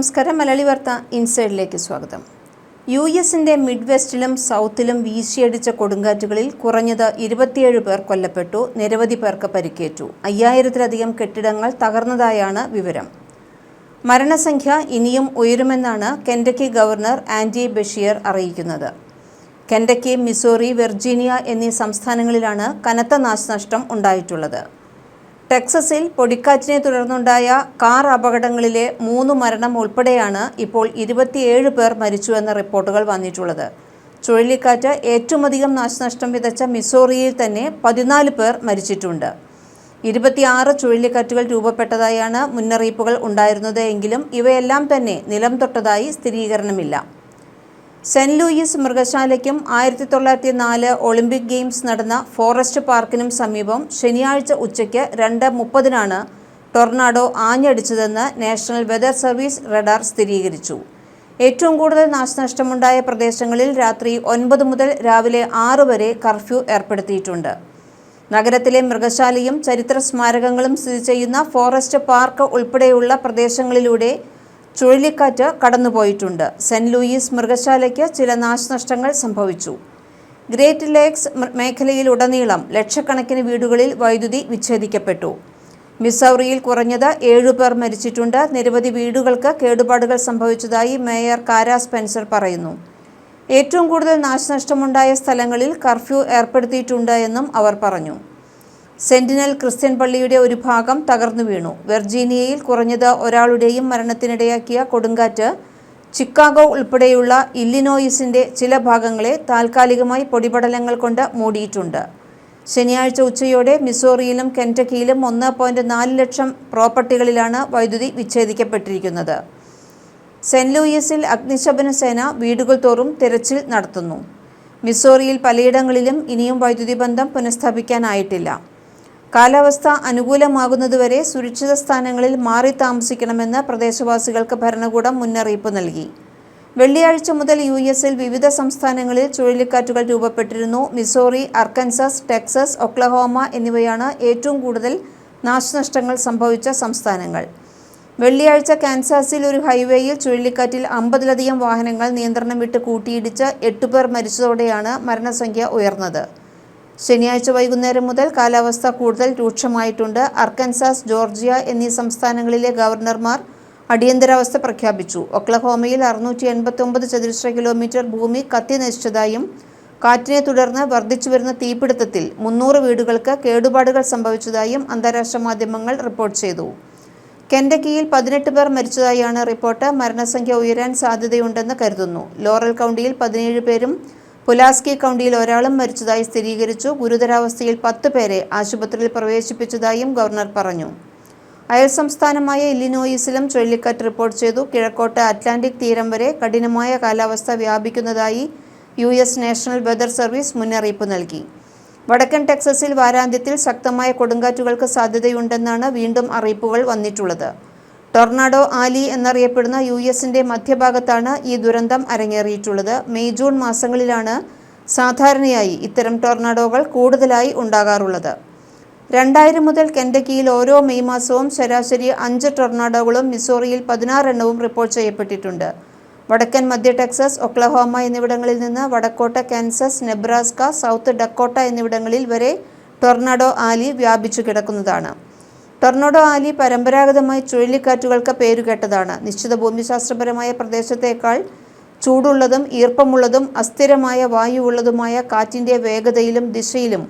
നമസ്കാരം. മലയാളി വാർത്ത ഇൻസൈഡിലേക്ക് സ്വാഗതം. യു എസിന്റെ മിഡ് വെസ്റ്റിലും സൗത്തിലും വീശിയടിച്ച കൊടുങ്കാറ്റുകളിൽ കുറഞ്ഞത് ഇരുപത്തിയേഴ് പേർ കൊല്ലപ്പെട്ടു. നിരവധി പേർക്ക് പരിക്കേറ്റു. അയ്യായിരത്തിലധികം കെട്ടിടങ്ങൾ തകർന്നതായാണ് വിവരം. മരണസംഖ്യ ഇനിയും ഉയരുമെന്നാണ് കെൻഡക്കി ഗവർണർ ആൻഡി ബഷീർ അറിയിക്കുന്നത്. കെൻഡക്കി മിസോറി വെർജീനിയ എന്നീ സംസ്ഥാനങ്ങളിലാണ് കനത്ത നാശനഷ്ടം ഉണ്ടായിട്ടുള്ളത്. ടെക്സസിൽ പൊടിക്കാറ്റിനെ തുടർന്നുണ്ടായ കാർ അപകടങ്ങളിലെ മൂന്ന് മരണം ഉൾപ്പെടെയാണ് ഇപ്പോൾ ഇരുപത്തിയേഴ് പേർ മരിച്ചുവെന്ന റിപ്പോർട്ടുകൾ വന്നിട്ടുള്ളത്. ചുഴലിക്കാറ്റ് ഏറ്റവുമധികം നാശനഷ്ടം വിതച്ച മിസോറിയിൽ തന്നെ പതിനാല് പേർ മരിച്ചിട്ടുണ്ട്. ഇരുപത്തിയാറ് ചുഴലിക്കാറ്റുകൾ രൂപപ്പെട്ടതായാണ് മുന്നറിയിപ്പുകൾ ഉണ്ടായിരുന്നത് എങ്കിലും ഇവയെല്ലാം തന്നെ നിലം തൊട്ടതായി സ്ഥിരീകരണമില്ല. സെന്റ് ലൂയിസ് മൃഗശാലയ്ക്കും ആയിരത്തി തൊള്ളായിരത്തി നാല് ഒളിമ്പിക് ഗെയിംസ് നടന്ന ഫോറസ്റ്റ് പാർക്കിനും സമീപം ശനിയാഴ്ച ഉച്ചയ്ക്ക് രണ്ട് മുപ്പതിനാണ് ടൊർണാഡോ ആഞ്ഞടിച്ചതെന്ന് നാഷണൽ വെതർ സർവീസ് റഡാർ സ്ഥിരീകരിച്ചു. ഏറ്റവും കൂടുതൽ നാശനഷ്ടമുണ്ടായ പ്രദേശങ്ങളിൽ രാത്രി ഒൻപത് മുതൽ രാവിലെ ആറ് വരെ കർഫ്യൂ ഏർപ്പെടുത്തിയിട്ടുണ്ട്. നഗരത്തിലെ മൃഗശാലയും ചരിത്ര സ്മാരകങ്ങളും സ്ഥിതി ചെയ്യുന്ന ഫോറസ്റ്റ് പാർക്ക് ഉൾപ്പെടെയുള്ള പ്രദേശങ്ങളിലൂടെ ചുഴലിക്കാറ്റ് കടന്നുപോയിട്ടുണ്ട്. സെന്റ് ലൂയിസ് മൃഗശാലയ്ക്ക് ചില നാശനഷ്ടങ്ങൾ സംഭവിച്ചു. ഗ്രേറ്റ് ലേക്സ് മേഖലയിലുടനീളം ലക്ഷക്കണക്കിന് വീടുകളിൽ വൈദ്യുതി വിച്ഛേദിക്കപ്പെട്ടു. മിസൗറിയിൽ കുറഞ്ഞത് ഏഴുപേർ മരിച്ചിട്ടുണ്ട്. നിരവധി വീടുകൾക്ക് കേടുപാടുകൾ സംഭവിച്ചതായി മേയർ കാരാ സ്പെൻസർ പറയുന്നു. ഏറ്റവും കൂടുതൽ നാശനഷ്ടമുണ്ടായ സ്ഥലങ്ങളിൽ കർഫ്യൂ ഏർപ്പെടുത്തിയിട്ടുണ്ട് എന്നും അവർ പറഞ്ഞു. സെന്റിനൽ ക്രിസ്ത്യൻ പള്ളിയുടെ ഒരു ഭാഗം തകർന്നു വീണു. വെർജീനിയയിൽ കുറഞ്ഞത് ഒരാളുടെയും മരണത്തിനിടയാക്കിയ കൊടുങ്കാറ്റ് ചിക്കാഗോ ഉൾപ്പെടെയുള്ള ഇല്ലിനോയിസിന്റെ ചില ഭാഗങ്ങളെ താൽക്കാലികമായി പൊടിപടലങ്ങൾ കൊണ്ട് മൂടിയിട്ടുണ്ട്. ശനിയാഴ്ച ഉച്ചയോടെ മിസോറിയിലും കെന്റക്കിയിലും ഒന്ന് പോയിന്റ് നാല് ലക്ഷം പ്രോപ്പർട്ടികളിലാണ് വൈദ്യുതി വിച്ഛേദിക്കപ്പെട്ടിരിക്കുന്നത്. സെന്റ് ലൂയിസിൽ അഗ്നിശമന സേന വീടുകൾ തോറും തിരച്ചിൽ നടത്തുന്നു. മിസോറിയിൽ പലയിടങ്ങളിലും ഇനിയും വൈദ്യുതി ബന്ധം പുനഃസ്ഥാപിക്കാനായിട്ടില്ല. കാലാവസ്ഥ അനുകൂലമാകുന്നതുവരെ സുരക്ഷിത സ്ഥാനങ്ങളിൽ മാറി താമസിക്കണമെന്ന് പ്രദേശവാസികൾക്ക് ഭരണകൂടം മുന്നറിയിപ്പ് നൽകി. വെള്ളിയാഴ്ച മുതൽ യു എസിൽ വിവിധ സംസ്ഥാനങ്ങളിൽ ചുഴലിക്കാറ്റുകൾ രൂപപ്പെട്ടിരുന്നു. മിസോറി അർക്കൻസസ് ടെക്സസ് ഒക്ലഹോമ എന്നിവയാണ് ഏറ്റവും കൂടുതൽ നാശനഷ്ടങ്ങൾ സംഭവിച്ച സംസ്ഥാനങ്ങൾ. വെള്ളിയാഴ്ച കാൻസാസിൽ ഒരു ഹൈവേയിൽ ചുഴലിക്കാറ്റിൽ അമ്പതിലധികം വാഹനങ്ങൾ നിയന്ത്രണം വിട്ട് കൂട്ടിയിടിച്ച് എട്ടുപേർ മരിച്ചതോടെയാണ് മരണസംഖ്യ ഉയർന്നത്. ശനിയാഴ്ച വൈകുന്നേരം മുതൽ കാലാവസ്ഥ കൂടുതൽ രൂക്ഷമായിട്ടുണ്ട്. അർക്കൻസാസ് ജോർജിയ എന്നീ സംസ്ഥാനങ്ങളിലെ ഗവർണർമാർ അടിയന്തരാവസ്ഥ പ്രഖ്യാപിച്ചു. ഒക്ലഹോമയിൽ അറുന്നൂറ്റി എൺപത്തൊമ്പത് ചതുരശ്ര കിലോമീറ്റർ ഭൂമി കത്തി നശിച്ചതായും കാറ്റിനെ തുടർന്ന് വർദ്ധിച്ചുവരുന്ന തീപിടുത്തത്തിൽ മുന്നൂറ് വീടുകൾക്ക് കേടുപാടുകൾ സംഭവിച്ചതായും അന്താരാഷ്ട്ര മാധ്യമങ്ങൾ റിപ്പോർട്ട് ചെയ്തു. കെൻഡക്കിയിൽ പതിനെട്ട് പേർ മരിച്ചതായാണ് റിപ്പോർട്ട്. മരണസംഖ്യ ഉയരാൻ സാധ്യതയുണ്ടെന്ന് കരുതുന്നു. ലോറൽ കൗണ്ടിയിൽ പതിനേഴ് പേരും പുലാസ്കി കൗണ്ടിയിൽ ഒരാളും മരിച്ചതായി സ്ഥിരീകരിച്ചു. ഗുരുതരാവസ്ഥയിൽ പത്ത് പേരെ ആശുപത്രിയിൽ പ്രവേശിപ്പിച്ചതായും ഗവർണർ പറഞ്ഞു. അയൽ സംസ്ഥാനമായ ഇല്ലിനോയിസിലും ചുഴലിക്കാറ്റ് റിപ്പോർട്ട് ചെയ്തു. കിഴക്കോട്ട് അറ്റ്ലാന്റിക് തീരം വരെ കഠിനമായ കാലാവസ്ഥ വ്യാപിക്കുന്നതായി U S national weather service മുന്നറിയിപ്പ് നൽകി. വടക്കൻ ടെക്സസിൽ വാരാന്ത്യത്തിൽ ശക്തമായ കൊടുങ്കാറ്റുകൾക്ക് സാധ്യതയുണ്ടെന്നാണ് വീണ്ടും അറിയിപ്പുകൾ വന്നിട്ടുള്ളത്. ടൊർണാഡോ ആലി എന്നറിയപ്പെടുന്ന യു എസിന്റെ മധ്യഭാഗത്താണ് ഈ ദുരന്തം അരങ്ങേറിയിട്ടുള്ളത്. മെയ് ജൂൺ മാസങ്ങളിലാണ് സാധാരണയായി ഇത്തരം ടൊർണാഡോകൾ കൂടുതലായി ഉണ്ടാകാറുള്ളത്. രണ്ടായിരം മുതൽ കെൻഡക്കിയിൽ ഓരോ മെയ് മാസവും ശരാശരി അഞ്ച് ടൊർണാഡോകളും മിസോറിയിൽ പതിനാറെണ്ണവും റിപ്പോർട്ട് ചെയ്യപ്പെട്ടിട്ടുണ്ട്. വടക്കൻ മധ്യ ടെക്സസ് ഒക്ലഹോമ എന്നിവിടങ്ങളിൽ നിന്ന് വടക്കോട്ട കാൻസസ് നെബ്രാസ്ക സൗത്ത് ഡക്കോട്ട എന്നിവിടങ്ങളിൽ വരെ ടൊർണാഡോ ആലി വ്യാപിച്ചു കിടക്കുന്നതാണ്. ടൊർണാഡോ ആലി പരമ്പരാഗതമായി ചുഴലിക്കാറ്റുകൾക്ക് പേരുകേട്ടതാണ് നിശ്ചിത ഭൂമിശാസ്ത്രപരമായ പ്രദേശത്തേക്കാൾ ചൂടുള്ളതും ഈർപ്പമുള്ളതും അസ്ഥിരമായ വായുവുള്ളതുമായ കാറ്റിന്റെ വേഗതയിലും ദിശയിലും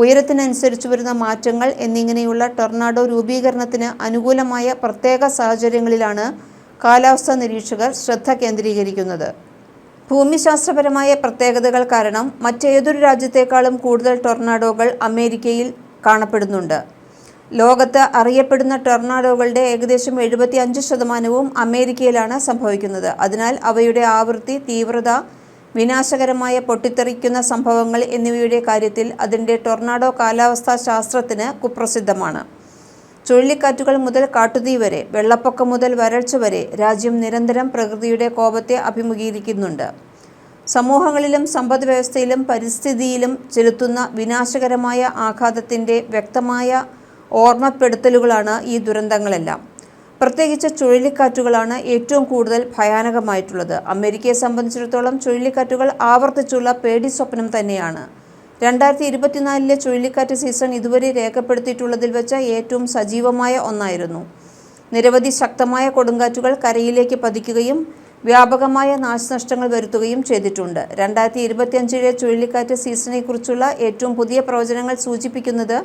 ഉയരത്തിനനുസരിച്ച് വരുന്ന മാറ്റങ്ങൾ എന്നിങ്ങനെയുള്ള ടൊർണാഡോ രൂപീകരണത്തിന് അനുകൂലമായ പ്രത്യേക സാഹചര്യങ്ങളിലാണ് കാലാവസ്ഥാ നിരീക്ഷകർ ശ്രദ്ധ കേന്ദ്രീകരിക്കുന്നത്. ഭൂമിശാസ്ത്രപരമായ പ്രത്യേകതകൾ കാരണം മറ്റേതൊരു രാജ്യത്തേക്കാളും കൂടുതൽ ടൊർണാഡോകൾ അമേരിക്കയിൽ കാണപ്പെടുന്നുണ്ട്. ലോകത്ത് അറിയപ്പെടുന്ന ടൊർണാഡോകളുടെ ഏകദേശം എഴുപത്തി അഞ്ച് ശതമാനവും അമേരിക്കയിലാണ് സംഭവിക്കുന്നത്. അതിനാൽ അവയുടെ ആവൃത്തി തീവ്രത വിനാശകരമായ പൊട്ടിത്തെറിക്കുന്ന സംഭവങ്ങൾ എന്നിവയുടെ കാര്യത്തിൽ അതിന്റെ ടൊർണാഡോ കാലാവസ്ഥാ ശാസ്ത്രത്തിന് കുപ്രസിദ്ധമാണ്. ചുഴലിക്കാറ്റുകൾ മുതൽ കാട്ടുതീ വരെ വെള്ളപ്പൊക്കം മുതൽ വരൾച്ച വരെ രാജ്യം നിരന്തരം പ്രകൃതിയുടെ കോപത്തെ അഭിമുഖീകരിക്കുന്നുണ്ട്. സമൂഹങ്ങളിലും സമ്പദ് വ്യവസ്ഥയിലും പരിസ്ഥിതിയിലും ചെലുത്തുന്ന വിനാശകരമായ ആഘാതത്തിന്റെ വ്യക്തമായ ഓർമ്മപ്പെടുത്തലുകളാണ് ഈ ദുരന്തങ്ങളെല്ലാം. പ്രത്യേകിച്ച് ചുഴലിക്കാറ്റുകളാണ് ഏറ്റവും കൂടുതൽ ഭയാനകമായിട്ടുള്ളത്. അമേരിക്കയെ സംബന്ധിച്ചിടത്തോളം ചുഴലിക്കാറ്റുകൾ ആവർത്തിച്ചുള്ള പേടി സ്വപ്നം തന്നെയാണ്. രണ്ടായിരത്തി ഇരുപത്തിനാലിലെ ചുഴലിക്കാറ്റ് സീസൺ ഇതുവരെ രേഖപ്പെടുത്തിയിട്ടുള്ളതിൽ വെച്ച ഏറ്റവും സജീവമായ ഒന്നായിരുന്നു. നിരവധി ശക്തമായ കൊടുങ്കാറ്റുകൾ കരയിലേക്ക് പതിക്കുകയും വ്യാപകമായ നാശനഷ്ടങ്ങൾ വരുത്തുകയും ചെയ്തിട്ടുണ്ട്. രണ്ടായിരത്തി ഇരുപത്തിയഞ്ചിലെ ചുഴലിക്കാറ്റ് സീസണെക്കുറിച്ചുള്ള ഏറ്റവും പുതിയ പ്രവചനങ്ങൾ സൂചിപ്പിക്കുന്നത്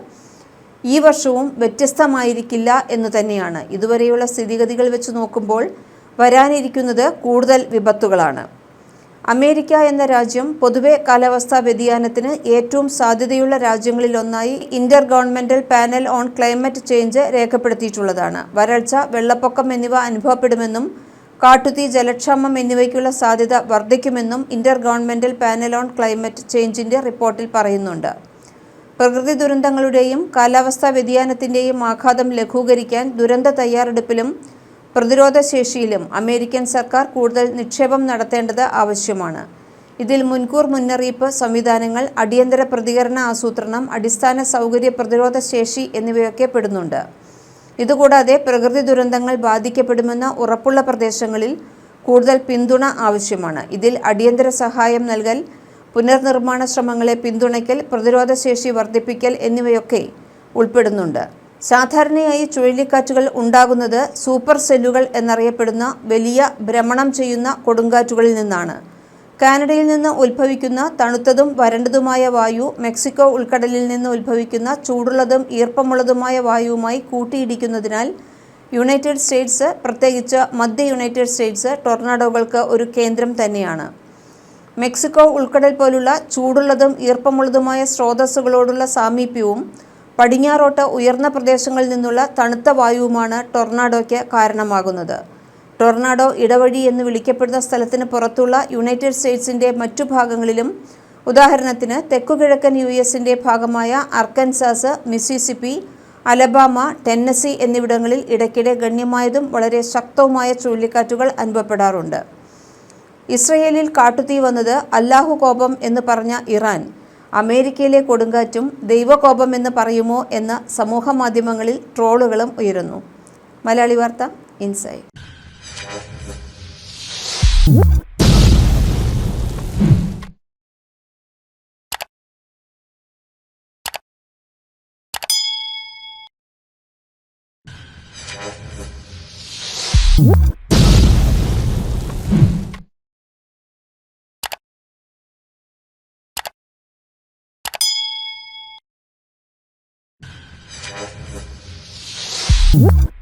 ഈ വർഷവും വ്യത്യസ്തമായിരിക്കില്ല എന്ന് തന്നെയാണ്. ഇതുവരെയുള്ള സ്ഥിതിഗതികൾ വെച്ച് നോക്കുമ്പോൾ വരാനിരിക്കുന്നത് കൂടുതൽ വിപത്തുകളാണ്. അമേരിക്ക എന്ന രാജ്യം പൊതുവെ കാലാവസ്ഥാ വ്യതിയാനത്തിന് ഏറ്റവും സാധ്യതയുള്ള രാജ്യങ്ങളിലൊന്നായി intergovernmental panel on climate change രേഖപ്പെടുത്തിയിട്ടുള്ളതാണ്. വരൾച്ച വെള്ളപ്പൊക്കം എന്നിവ അനുഭവപ്പെടുമെന്നും കാട്ടുതീ ജലക്ഷാമം എന്നിവയ്ക്കുള്ള സാധ്യത വർദ്ധിക്കുമെന്നും intergovernmental panel on climate ചേഞ്ചിന്റെ റിപ്പോർട്ടിൽ പറയുന്നുണ്ട്. പ്രകൃതി ദുരന്തങ്ങളുടെയും കാലാവസ്ഥാ വ്യതിയാനത്തിന്റെയും ആഘാതം ലഘൂകരിക്കാൻ ദുരന്ത തയ്യാറെടുപ്പിലും പ്രതിരോധ ശേഷിയിലും അമേരിക്കൻ സർക്കാർ കൂടുതൽ നിക്ഷേപം നടത്തേണ്ടത് ആവശ്യമാണ്. ഇതിൽ മുൻകൂർ മുന്നറിയിപ്പ് സംവിധാനങ്ങൾ അടിയന്തര പ്രതികരണ ആസൂത്രണം അടിസ്ഥാന സൗകര്യ പ്രതിരോധ ശേഷി എന്നിവയൊക്കെ പെടുന്നുണ്ട്. ഇതുകൂടാതെ പ്രകൃതി ദുരന്തങ്ങൾ ബാധിക്കപ്പെടുമെന്ന ഉറപ്പുള്ള പ്രദേശങ്ങളിൽ കൂടുതൽ പിന്തുണ ആവശ്യമാണ്. ഇതിൽ അടിയന്തര സഹായം നൽകൽ പുനർനിർമ്മാണ ശ്രമങ്ങളെ പിന്തുണയ്ക്കൽ പ്രതിരോധശേഷി വർദ്ധിപ്പിക്കൽ എന്നിവയൊക്കെ ഉൾപ്പെടുന്നുണ്ട്. സാധാരണയായി ചുഴലിക്കാറ്റുകൾ ഉണ്ടാകുന്നത് സൂപ്പർ സെല്ലുകൾ എന്നറിയപ്പെടുന്ന വലിയ ഭ്രമണം ചെയ്യുന്ന കൊടുങ്കാറ്റുകളിൽ നിന്നാണ്. കാനഡയിൽ നിന്ന് ഉത്ഭവിക്കുന്ന തണുത്തതും വരണ്ടതുമായ വായു മെക്സിക്കോ ഉൾക്കടലിൽ നിന്ന് ഉത്ഭവിക്കുന്ന ചൂടുള്ളതും ഈർപ്പമുള്ളതുമായ വായുവുമായി കൂട്ടിയിടിക്കുന്നതിനാൽ യുണൈറ്റഡ് സ്റ്റേറ്റ്സ് പ്രത്യേകിച്ച് മധ്യ യുണൈറ്റഡ് സ്റ്റേറ്റ്സ് ടൊർണാഡോകൾക്ക് ഒരു കേന്ദ്രം തന്നെയാണ്. മെക്സിക്കോ ഉൾക്കടൽ പോലുള്ള ചൂടുള്ളതും ഈർപ്പമുള്ളതുമായ സ്രോതസ്സുകളോടുള്ള സാമീപ്യവും പടിഞ്ഞാറോട്ട് ഉയർന്ന പ്രദേശങ്ങളിൽ നിന്നുള്ള തണുത്ത വായുവുമാണ് ടൊർണാഡോയ്ക്ക് കാരണമാകുന്നത്. ടൊർണാഡോ ഇടവഴി എന്ന് വിളിക്കപ്പെടുന്ന സ്ഥലത്തിന് പുറത്തുള്ള യുണൈറ്റഡ് സ്റ്റേറ്റ്സിന്റെ മറ്റു ഭാഗങ്ങളിലും ഉദാഹരണത്തിന് തെക്കുകിഴക്കൻ യു എസിന്റെ ഭാഗമായ അർക്കൻസാസ് മിസിസിപ്പി അലബാമ ടെന്നസി എന്നിവിടങ്ങളിൽ ഇടയ്ക്കിടെ ഗണ്യമായതും വളരെ ശക്തവുമായ ചുഴലിക്കാറ്റുകൾ അനുഭവപ്പെടാറുണ്ട്. ഇസ്രയേലിൽ കാട്ടുതീ വന്നത് അല്ലാഹു കോപം എന്ന് പറഞ്ഞ ഇറാൻ. അമേരിക്കയിലെ കൊടുങ്കാറ്റും ദൈവകോപം എന്ന് പറയുമോ എന്ന സമൂഹ മാധ്യമങ്ങളിൽ ട്രോളുകളും ഉയരുന്നു. മലയാളി വാർത്ത ഇൻസൈറ്റ്. Whoop.